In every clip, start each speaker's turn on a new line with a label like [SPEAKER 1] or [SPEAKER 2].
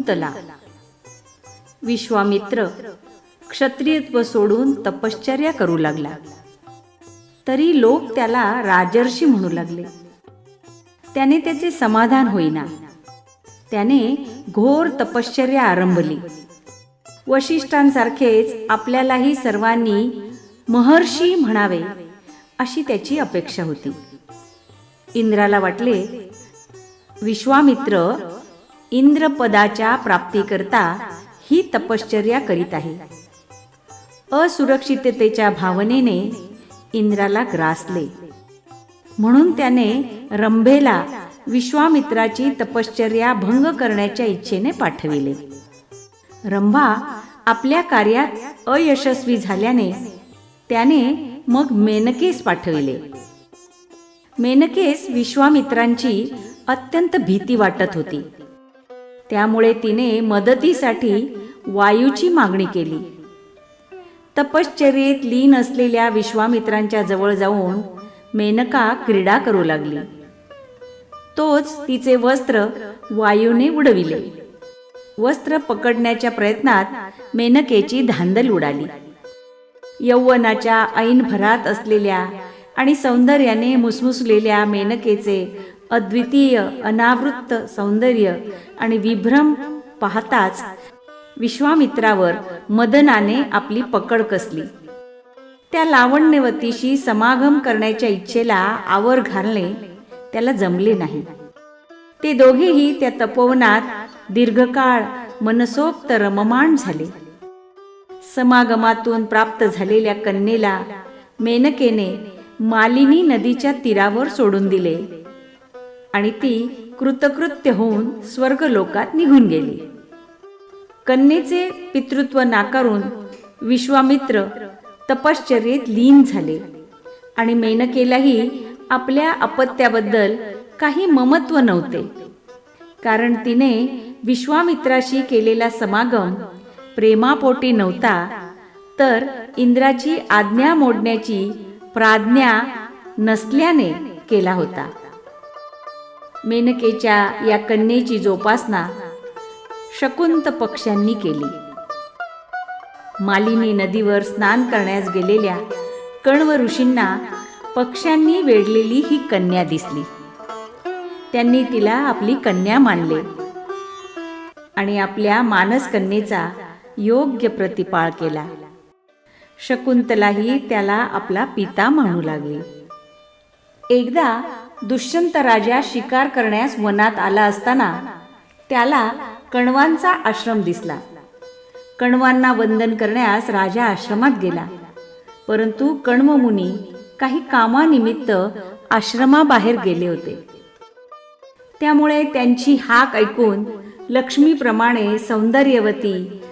[SPEAKER 1] शकुंतला विश्वामित्र क्षत्रियत्व सोडून तपश्चर्या करू लागला. तरी लोक त्याला राजर्षी म्हणू लागले. त्याने त्याचे समाधान होईना. त्याने घोर तपश्चर्या आरंभली. वशिष्ठांसारखेच आपल्यालाही सर्वांनी महर्षी म्हणावे अशी त्याची अपेक्षा होती. इंद्राला वाटले विश्वामित्र इंद्रपदाच्या प्राप्तीकरता ही तपश्चर्या करीत आहे. असुरक्षिततेच्या भावनेने इंद्राला ग्रासले. म्हणून त्याने रंभेला विश्वामित्राची तपश्चर्या भंग करण्याच्या इच्छेने पाठविले. रंभा आपल्या कार्यात अयशस्वी झाल्याने त्याने मग मेनकेस पाठविले. मेनकेस विश्वामित्रांची अत्यंत भीती वाटत होती. त्यामुळे तिने मदतीसाठी वायूची मागणी केली. तपश्चर्येत लीन असलेल्या विश्वामित्रांच्या जवळ जाऊन मेनका क्रीडा करू लागली. तोच तिचे वस्त्र वायूने उडविले. वस्त्र पकडण्याच्या प्रयत्नात मेनकेची धांदल उडाली. यौवनाच्या ऐन भरात असलेल्या आणि सौंदर्याने मुसमुसलेल्या मेनकेचे अद्वितीय अनावृत्त सौंदर्य आणि विभ्रम पाहताच विश्वामित्रावर मदनाने आपली पकड कसली. त्या लावण्यवतीशी समागम करण्याच्या इच्छेला आवर घालणे त्याला जमले नाही. ते दोघेही त्या तपोवनात दीर्घकाळ मनसोक्त रममाण झाले. समागमातून प्राप्त झालेल्या कन्येला मेनकेने मालिनी नदीच्या तीरावर सोडून दिले. आणि ती कृतकृत्य होऊन स्वर्गलोकात निघून गेली. कन्येचे पितृत्व नाकारून विश्वामित्र तपश्चर्येत लीन झाले आणि मेनकेलाही आपल्या अपत्याबद्दल काही ममत्व नव्हते. कारण तिने विश्वामित्राशी केलेला समागम प्रेमापोटी नव्हता तर इंद्राची आज्ञा मोडण्याची प्राज्ञा नसल्याने केला होता. मेनकेच्या या कन्येची जोपासना शकुंत पक्ष्यांनी केली. मालिनी नदीवर स्नान करण्यास गेलेल्या कण्व ऋषींना पक्ष्यांनी वेढलेली ही कन्या दिसली. त्यांनी तिला आपली कन्या मानले आणि आपल्या मानस कन्येचा योग्य प्रतिपाळ केला. शकुंतलाही त्याला आपला पिता म्हणू लागली. एकदा दुष्यंत राजा शिकार करण्यास वनात आला असताना त्याला कणवांचा आश्रम दिसला. कण्वांना वंदन करण्यास राजा आश्रमात गेला. परंतु कण्वमुनी काही कामानिमित्त आश्रमाबाहेर गेले होते. त्यामुळे त्यांची हाक ऐकून लक्ष्मीप्रमाणे सौंदर्यवती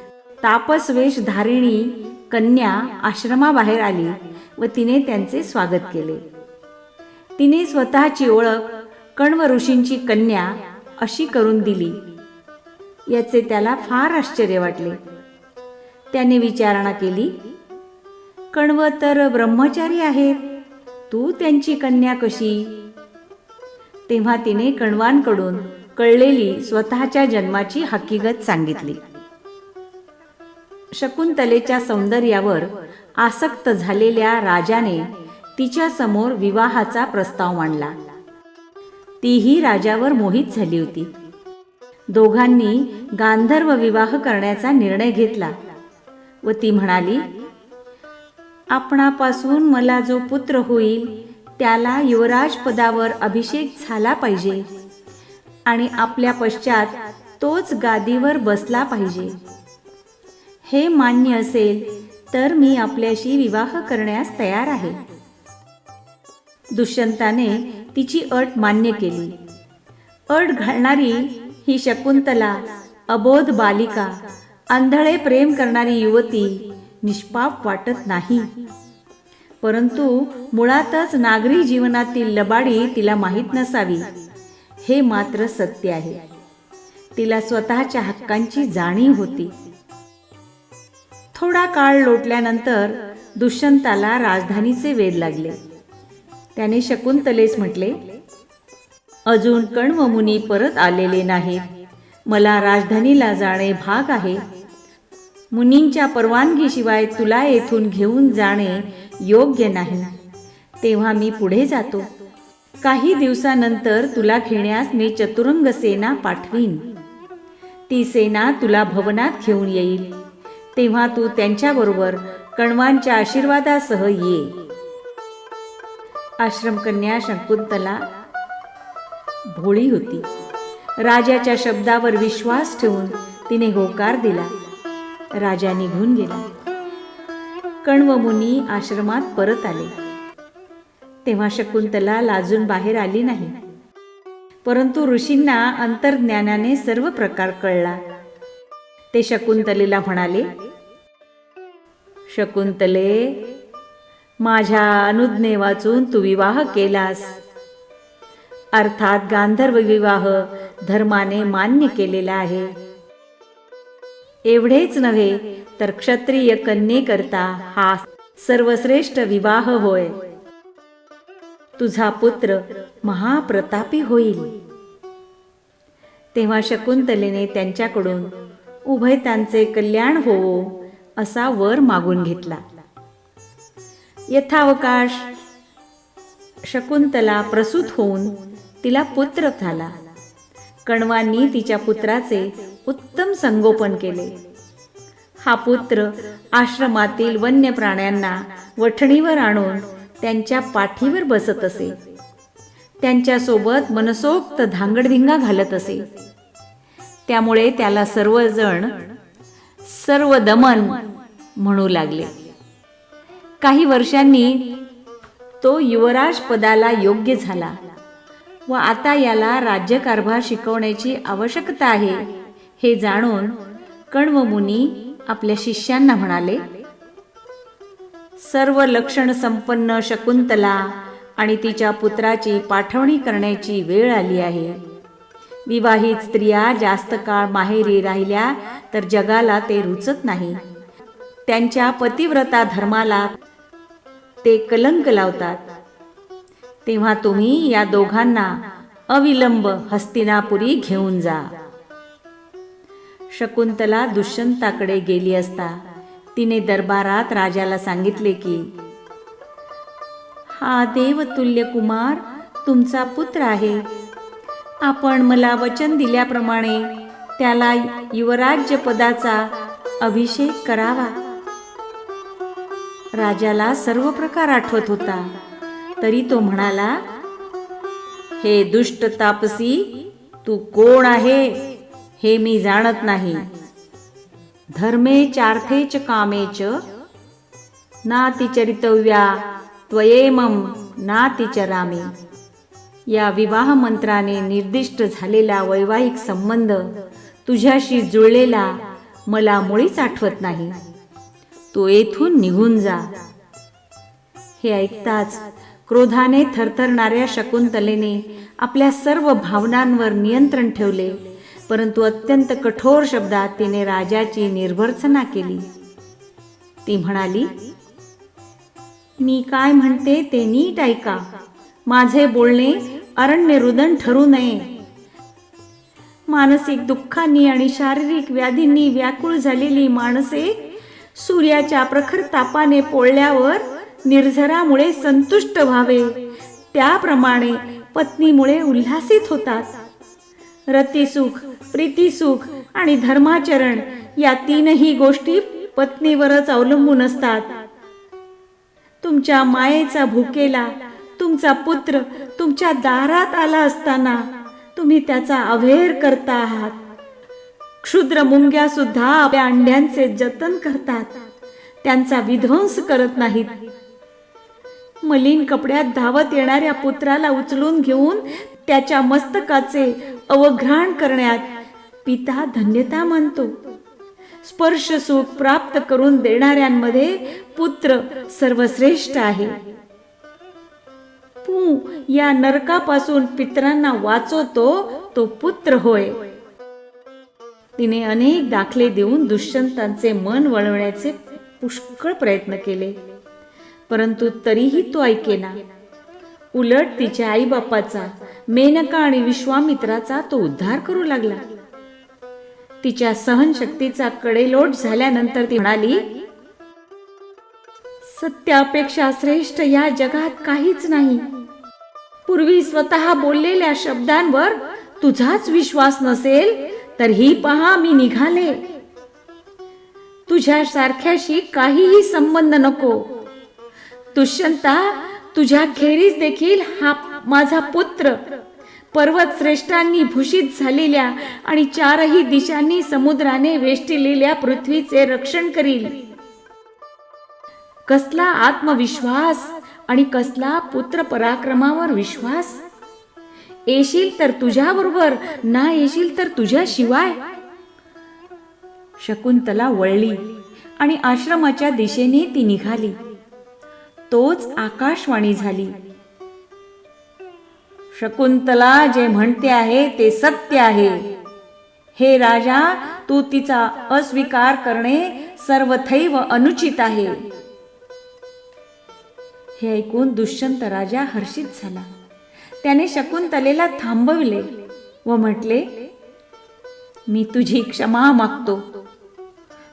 [SPEAKER 1] तापसवेश धारिणी कन्या आश्रमाबाहेर आली व तिने त्यांचे स्वागत केले. तिने स्वतःची ओळख कण्व ऋषींची कन्या अशी करून दिली. याचे त्याला फार आश्चर्य वाटले. त्याने विचारणा केली कण्व तर ब्रह्मचारी आहेत तू त्यांची कन्या कशी? तेव्हा तिने कण्वांकडून कळलेली स्वतःच्या जन्माची हकीकत सांगितली. शकुंतलेच्या सौंदर्यावर आसक्त झालेल्या राजाने तिच्या समोर विवाहाचा प्रस्ताव मांडला. तीही राजावर मोहित झाली होती. दोघांनी गांधर्व विवाह करण्याचा निर्णय घेतला व ती म्हणाली आपणापासून मला जो पुत्र होईल त्याला युवराज पदावर अभिषेक झाला पाहिजे आणि आपल्या पश्चात तोच गादीवर बसला पाहिजे. हे मान्य असेल तर मी आपल्याशी विवाह करण्यास तयार आहे. दुष्यंताने तिची अट मान्य केली. अट घालणारी ही शकुंतला अबोध बालिका आंधळे प्रेम करणारी युवती निष्पाप वाटत नाही. परंतु मुळातच नागरी जीवनातील लबाडी तिला माहीत नसावी हे मात्र सत्य आहे. तिला स्वतःच्या हक्कांची जाणीव होती. थोडा काळ लोटल्यानंतर दुष्यंताला राजधानीचे वेध लागले. त्याने शकुंतलेस म्हटले अजून कण्व मुनी परत आलेले नाहीत. मला राजधानीला जाणे भाग आहे. मुनींच्या परवानगीशिवाय तुला येथून घेऊन जाणे योग्य नाही. तेव्हा मी पुढे जातो. काही दिवसानंतर तुला घेण्यास मी चतुरंग सेना पाठवीन. ती सेना तुला भवनात घेऊन येईल. तेव्हा तू त्यांच्याबरोबर कण्वांच्या आशीर्वादासह ये. आश्रमकन्या शकुंतला भोळी होती. राजाच्या शब्दावर विश्वास ठेवून तिने होकार दिला. राजा निघून गेला. कण्व मुनी आश्रमात परत आले. तेव्हा शकुंतला लाजून बाहेर आली नाही. परंतु ऋषींना अंतर्ज्ञानाने सर्व प्रकार कळला. ते शकुंतलेला म्हणाले शकुंतले माझ्या अनुज्ञे वाचून तू विवाह केलास. अर्थात गांधर्व विवाह धर्माने मान्य केलेला आहे. एवढेच नव्हे तर क्षत्रिय कन्येकरता हा सर्वश्रेष्ठ विवाह होय. तुझा पुत्र महाप्रतापी होईल. तेव्हा शकुंतलेने त्यांच्याकडून उभयतांचे कल्याण होवो असा वर मागून घेतला. यथावकाश. शकुंतला प्रसूत होऊन तिला पुत्र झाला. कण्वांनी तिच्या पुत्राचे उत्तम संगोपन केले. हा पुत्र आश्रमातील वन्य प्राण्यांना वठणीवर आणून त्यांच्या पाठीवर बसत असे. त्यांच्यासोबत मनसोक्त धांगडधिंगा घालत असे. त्यामुळे त्याला सर्वजण सर्व दमन म्हणू लागले. काही वर्षांनी तो युवराज पदाला योग्य झाला व आता याला राज्यकारभार शिकवण्याची आवश्यकता आहे हे जाणून कण्व मुनी आपल्या शिष्यांना म्हणाले सर्व लक्षण संपन्न शकुंतला आणि तिच्या पुत्राची पाठवणी करण्याची वेळ आली आहे. विवाहित स्त्रिया जास्त काळ माहेरी राहिल्या तर जगाला ते रुचत नाही. त्यांच्या पतिव्रता धर्माला ते कलंक लावतात. तेव्हा तुम्ही या दोघांना अविलंब हस्तिनापुरी घेऊन जा. शकुंतला दुष्यंताकडे गेली असता तिने दरबारात राजाला सांगितले की हा देवतुल्य कुमार तुमचा पुत्र आहे. आपण मला वचन दिल्याप्रमाणे त्याला युवराज्य पदाचा अभिषेक करावा. राजाला सर्व प्रकार आठवत होता. तरी तो म्हणाला हे दुष्ट तापसी तू कोण आहे हे मी जाणत नाही. धर्मे चार्थेच कामेच नातिचरितव्या त्वयेमम नातिचरामे या विवाह मंत्राने निर्दिष्ट झालेला वैवाहिक संबंध तुझ्याशी जुळलेला मला मुळीच आठवत नाही. तू येथून निघून जा. हे ऐकताच क्रोधाने थरथरणाऱ्या शकुंतलेने आपल्या सर्व भावनांवर नियंत्रण ठेवले परंतु अत्यंत कठोर शब्दात तिने राजाची निर्भर्सना केली. ती म्हणाली मी काय म्हणते ते नीट ऐका. माझे बोलणे अरण्य रुदन ठरू नये. मानसिक दुःखांनी आणि शारीरिक व्याधींनी व्याकुळ झालेली माणसे सूर्याच्या प्रखर तापाने पोळल्यावर निर्झरामुळे संतुष्ट व्हावे. त्याप्रमाणे पत्नीमुळे उल्हासित होतात. रतिसुख प्रीतीसुख आणि धर्माचरण या तीनही गोष्टी पत्नीवरच अवलंबून असतात. तुमच्या मायेचा भुकेला तुमचा पुत्र तुमच्या दारात आला असताना तुम्ही त्याचा अवेर करता आहात. क्षुद्र मुंग्या सुद्धा आपल्या अंड्यांचे जतन करतात. त्यांचा विध्वंस करत नाहीत. मलिन कपड्यात धावत येणाऱ्या पुत्राला उचलून घेऊन त्याच्या मस्तकाचे अवघ्राण करण्यात पिता धन्यता मानतो. स्पर्श सुख प्राप्त करून देणाऱ्यांमध्ये पुत्र सर्वश्रेष्ठ आहे. पू या नरकापासून पितरांना वाचवतो तो पुत्र होय. तिने अनेक दाखले देऊन दुष्यंतांचे मन वळवण्याचे पुष्कळ प्रयत्न केले. परंतु तरीही तो ऐकेना. उलट तिच्या आईबापाचा मेनका आणि विश्वामित्राचा तो उद्धार करू लागला. तिच्या सहनशक्तीचा कडेलोट झाल्यानंतर ती म्हणाली सत्यापेक्षा श्रेष्ठ या जगात काहीच नाही. पूर्वी स्वतः बोललेल्या शब्दांवर तुझाच विश्वास नसेल तर ही पहा मी निघाले. तुझ्या सारख्याशी काहीही संबंध नको. दुष्यंता तुझ्या खेरीज देखील हा माझा पुत्र. पर्वत श्रेष्ठांनी भूषित झालेल्या आणि चारही दिशांनी समुद्राने वेष्टिलेल्या पृथ्वीचे रक्षण करील. कसला आत्मविश्वास आणि कसला पुत्र पराक्रमावर विश्वास? येशील तर तुझ्या बरोबर ना येशील तर तुझ्या शिवाय शकुंतला वळली आणि आश्रमाच्या दिशेने ती निघाली. तोच आकाशवाणी झाली. शकुंतला जे म्हणते आहे ते सत्य आहे. हे राजा तू तिचा अस्वीकार करणे सर्वथैव अनुचित आहे. हे ऐकून दुष्यंत राजा हर्षित झाला. त्याने शकुंतलेला थांबविले व म्हटले मी तुझी क्षमा मागतो.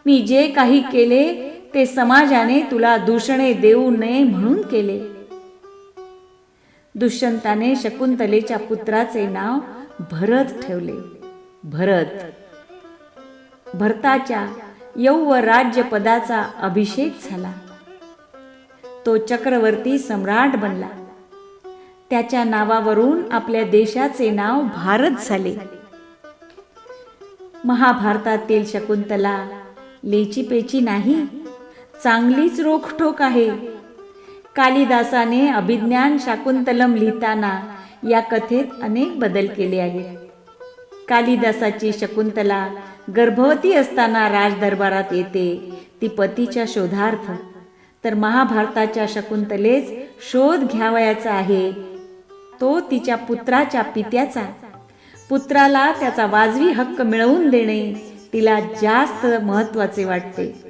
[SPEAKER 1] मी जे काही केले ते समाजाने तुला दूषणे देऊ नये म्हणून केले. दुष्यंताने शकुंतलेच्या पुत्राचे नाव भरत ठेवले. भरत. भरताच्या यौव राज्यपदाचा अभिषेक झाला. तो चक्रवर्ती सम्राट बनला. त्याच्या नावावरून आपल्या देशाचे नाव भारत झाले. महाभारतातील शकुंतला लेची पेची नाही चांगलीच रोखठोक आहे. कालिदासाने अभिज्ञान शाकुंतलम लिहिताना या कथेत अनेक बदल केले आहेत. कालिदासाची शकुंतला गर्भवती असताना राजदरबारात येते ती पतीच्या शोधार्थ. तर महाभारताच्या शकुंतलेच शोध घ्यावयाचा आहे तो तिच्या पुत्राच्या पित्याचा. पुत्राला त्याचा वाजवी हक्क मिळवून देणे तिला जास्त महत्त्वाचे वाटते.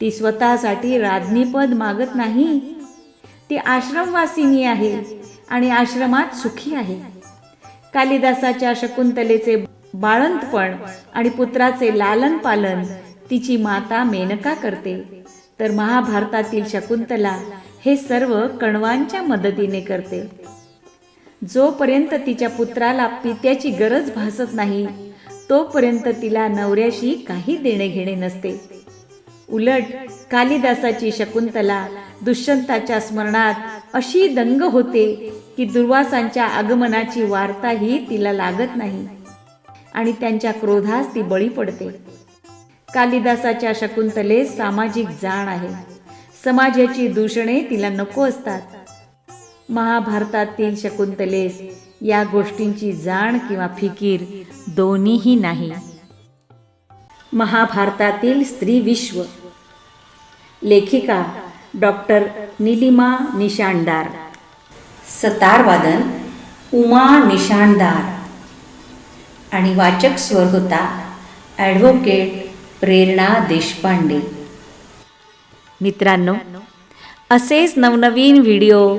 [SPEAKER 1] ती स्वतःसाठी राज्ञीपद मागत नाही. ती आश्रमवासिनी आहे आणि आश्रमात सुखी आहे. कालिदासाच्या शकुंतलेचे बाळंतपण आणि पुत्राचे लालन पालन तिची माता मेनका करते. तर महाभारतातील शकुंतला हे सर्व कणवांच्या मदतीने करते. जोपर्यंत तिच्या पुत्राला पित्याची गरज भासत नाही तोपर्यंत तिला नवऱ्याशी काही देणे घेणे नसते. उलट कालिदासाची शकुंतला दुष्यंताच्या स्मरणात अशी दंग होते की दुर्वासांच्या आगमनाची वार्ताही तिला लागत नाही आणि त्यांच्या क्रोधास ती बळी पडते. कालिदासाच्या शकुंतलेस सामाजिक जाण आहे. समाजाची दूषणे तिला नको असतात. महाभारतातील शकुंतलेस या गोष्टींची जाण किंवा फिकीर दोन्हीही नाही. महाभारतातील स्त्री विश्व. लेखिका डॉक्टर निलिमा निशाणदार. सतारवादन उमा निशाणदार. आणि वाचक स्वर होता ॲडव्होकेट प्रेरणा देशपांडे. मित्रांनो असेच नवनवीन व्हिडिओ